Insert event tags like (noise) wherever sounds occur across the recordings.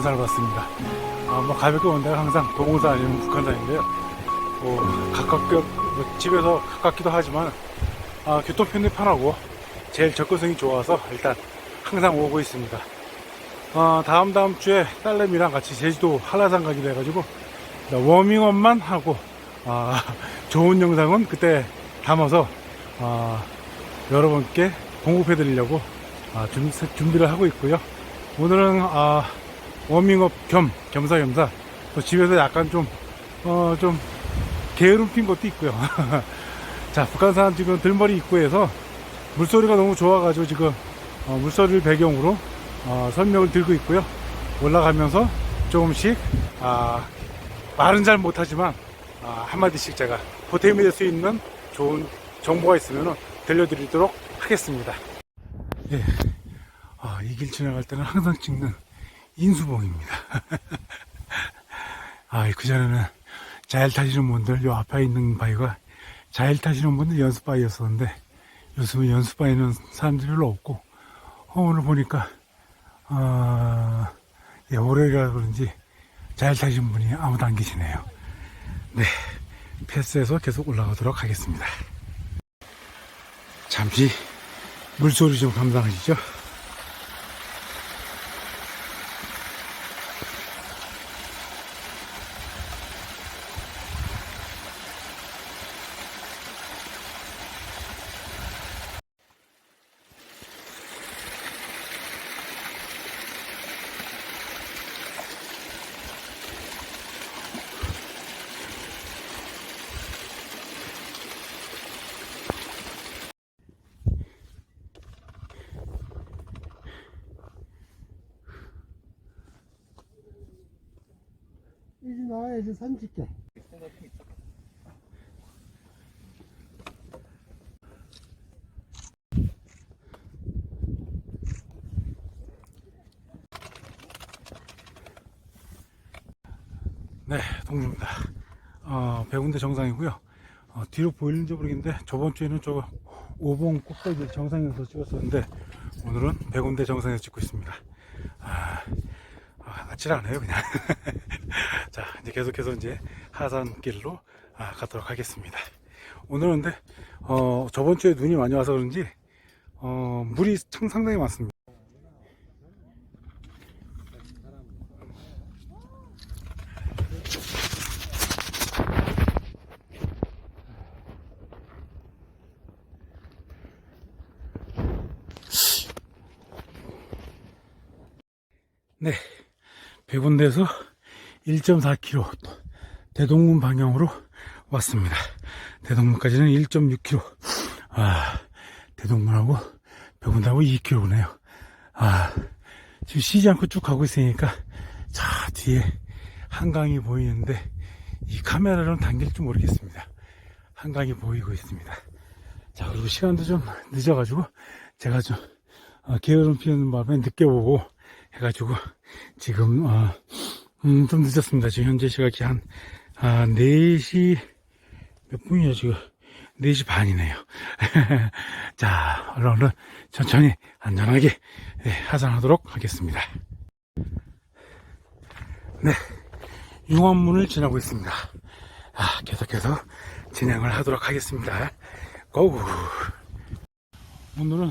아, 북한산을 봤습니다. 아, 뭐 가볍게 온 데가 항상 도봉산 아니면 북한산인데요. 뭐 가깝게 뭐 집에서 가깝기도 하지만 아, 교통편이 편하고 제일 접근성이 좋아서 일단 항상 오고 있습니다. 아, 다음 다음 주에 딸내미랑 같이 제주도 한라산 가기로 해가지고 워밍업만 하고 아, (laughs) 좋은 영상은 그때 담아서 아, 여러분께 공급해 드리려고 아, 준, 준비를 하고 있고요. 오늘은 아, 워밍업 겸 겸사겸사 또 집에서 약간 좀 어, 좀 게으름 핀 것도 있고요. (laughs) 자, 북한산 지금 들머리 입구에서 물소리가 너무 좋아가지고 지금 어, 물소리를 배경으로 어, 설명을 들고 있고요. 올라가면서 조금씩 아, 말은 잘 못하지만 아, 한마디씩 제가 보탬이 될 수 있는 좋은 정보가 있으면 들려드리도록 하겠습니다. 예. 아, 이 길 지나갈 때는 항상 찍는 인수봉입니다. (laughs) 아, 그전에는 자일 타시는 분들, 요 앞에 있는 바위가 자일 타시는 분들 연습 바위였었는데, 요즘은 연습 바위는 사람들이 별로 없고, 어, 오늘 보니까, 아, 예, 올해라 그런지 자일 타시는 분이 아무도 안 계시네요. 네. 패스해서 계속 올라가도록 하겠습니다. 잠시 물소리 좀 감상하시죠. 나와야지 사진 찍게. 네, 동주입니다. 어, 배군대 정상이고요. 어, 뒤로 보이는지 모르겠는데 저번 주에는 저 오봉 꼭대기 정상에서 찍었었는데 오늘은 배군대 정상에서 찍고 있습니다. 아, 아, 아찔하네요 그냥. (laughs) 자, 이제 계속해서 이제 하산길로 아, 가도록 하겠습니다. 오늘은 근데 어, 저번 주에 눈이 많이 와서 그런지 어, 물이 참 상당히 많습니다. 네. 백운대에서 1.4km 대동문 방향으로 왔습니다. 대동문까지는 1.6km. 아, 대동문하고 백운대하고 2km네요. 아, 지금 쉬지 않고 쭉 가고 있으니까 저 뒤에 한강이 보이는데 이 카메라로는 당길지 모르겠습니다. 한강이 보이고 있습니다. 자, 그리고 시간도 좀 늦어가지고 제가 좀 어, 게으름 피우는 바람에 늦게 오고 해가지고 지금 어, 음, 좀 늦었습니다. 지금 현재 시각이 한 아, 4시 몇 분이야 지금 4시 반이네요. (laughs) 자, 얼른 천천히 안전하게 네, 하산하도록 하겠습니다. 네, 융원문을 지나고 있습니다. 아, 계속해서 진행을 하도록 하겠습니다. 고고. 오늘은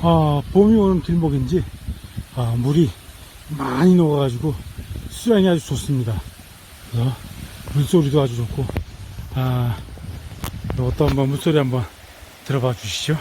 아, 봄이 오는 길목인지 아, 물이 많이 녹아가지고 수량이 아주 좋습니다. 그래서 물소리도 아주 좋고 아, 이것도 한번 물소리 한번 들어봐 주시죠.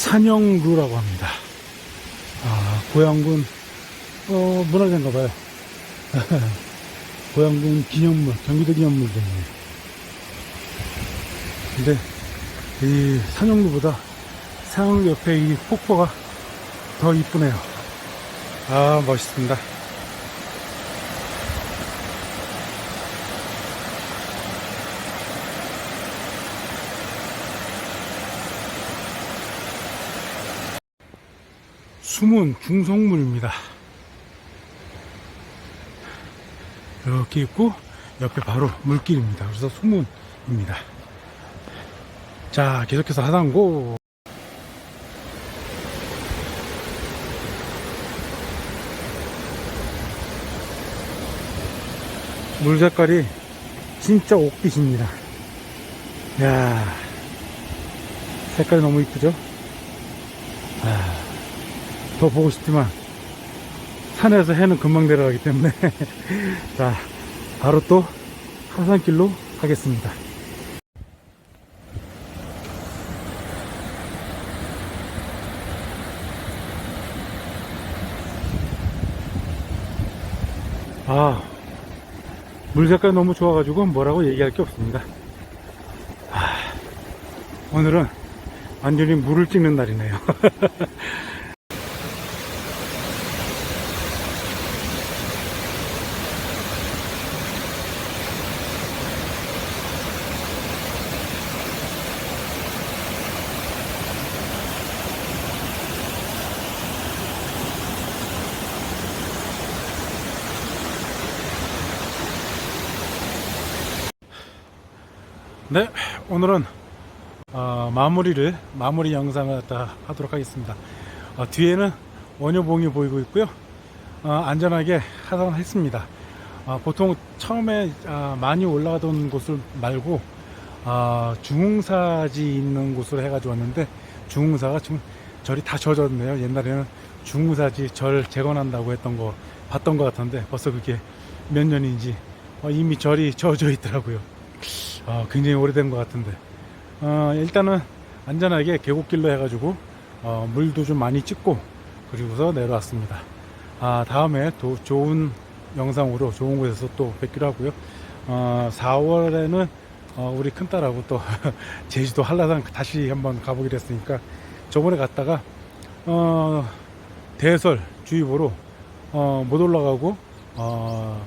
산영루라고 합니다. 아, 고양군, 어, 문화재인가 봐요. (laughs) 고양군 기념물, 경기도 기념물들이네요. 근데, 이 산영루보다 산 옆에 이 폭포가 더 이쁘네요. 아, 멋있습니다. 숨은 중성물입니다. 이렇게 있고 옆에 바로 물길입니다. 그래서 수문입니다. 자, 계속해서 하단고. 물 색깔이 진짜 옥빛입니다. 야 색깔이 너무 이쁘죠? 아, 더 보고 싶지만 산에서 해는 금방 내려가기 때문에 (laughs) 자 바로 또 하산길로 가겠습니다. 아, 물 색깔 너무 좋아가지고 뭐라고 얘기할 게 없습니다. 아, 오늘은 완전히 물을 찍는 날이네요. (laughs) 네, 오늘은 어, 마무리를 마무리 영상을 갖다 하도록 하겠습니다. 어, 뒤에는 원효봉이 보이고 있고요. 어, 안전하게 하산했습니다. 어, 보통 처음에 아, 많이 올라가던 곳을 말고 아, 중흥사지 있는 곳으로 해가지고 왔는데 중흥사가 지금 절이 다 젖었네요. 옛날에는 중흥사지 절 재건한다고 했던 거 봤던 것 같은데 벌써 그게 몇 년인지 어, 이미 절이 젖어 있더라고요. 아, 굉장히 오래된 것 같은데 어, 일단은 안전하게 계곡길로 해가지고 어, 물도 좀 많이 찍고 그리고서 내려왔습니다. 아, 다음에 또 좋은 영상으로 좋은 곳에서 또 뵙기로 하고요. 어, 4월에는 어, 우리 큰딸하고 또 (laughs) 제주도 한라산 다시 한번 가보기로 했으니까 저번에 갔다가 어, 대설 주의보로 어, 못 올라가고 어,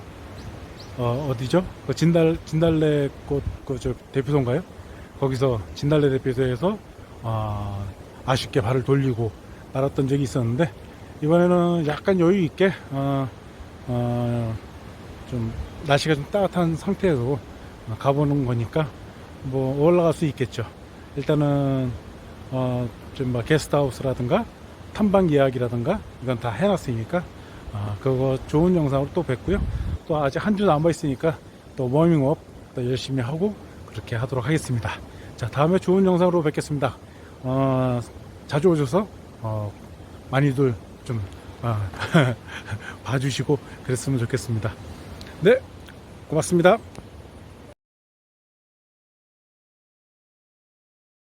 어, 어디죠? 그 진달, 진달래 꽃, 그, 저, 대표소인가요? 거기서 진달래 대표소에서, 아, 아쉽게 발을 돌리고 말았던 적이 있었는데, 이번에는 약간 여유 있게, 어, 어, 좀, 날씨가 좀 따뜻한 상태에서 가보는 거니까, 뭐, 올라갈 수 있겠죠. 일단은, 어, 좀, 뭐, 게스트하우스라든가, 탐방 예약이라든가, 이건 다 해놨으니까, 아, 그거 좋은 영상으로 또 뵙고요. 또 아직 한 주 남아 있으니까 또 워밍업 또 열심히 하고 그렇게 하도록 하겠습니다. 자, 다음에 좋은 영상으로 뵙겠습니다. 어, 자주 오셔서 어, 많이들 좀 어, (laughs) 봐주시고 그랬으면 좋겠습니다. 네, 고맙습니다.